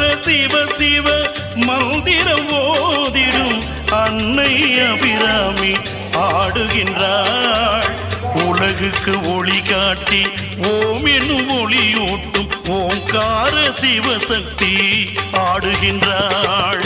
அரகர சிவ சிவ மந்திரம் ஓதிடும் அன்னை அபிராமி ஆடுகின்றாள். உலகுக்கு ஒளி காட்டி ஓம் என்னும் ஒளியூட்டும் ஓங்கார சிவசக்தி ஆடுகின்றாள்.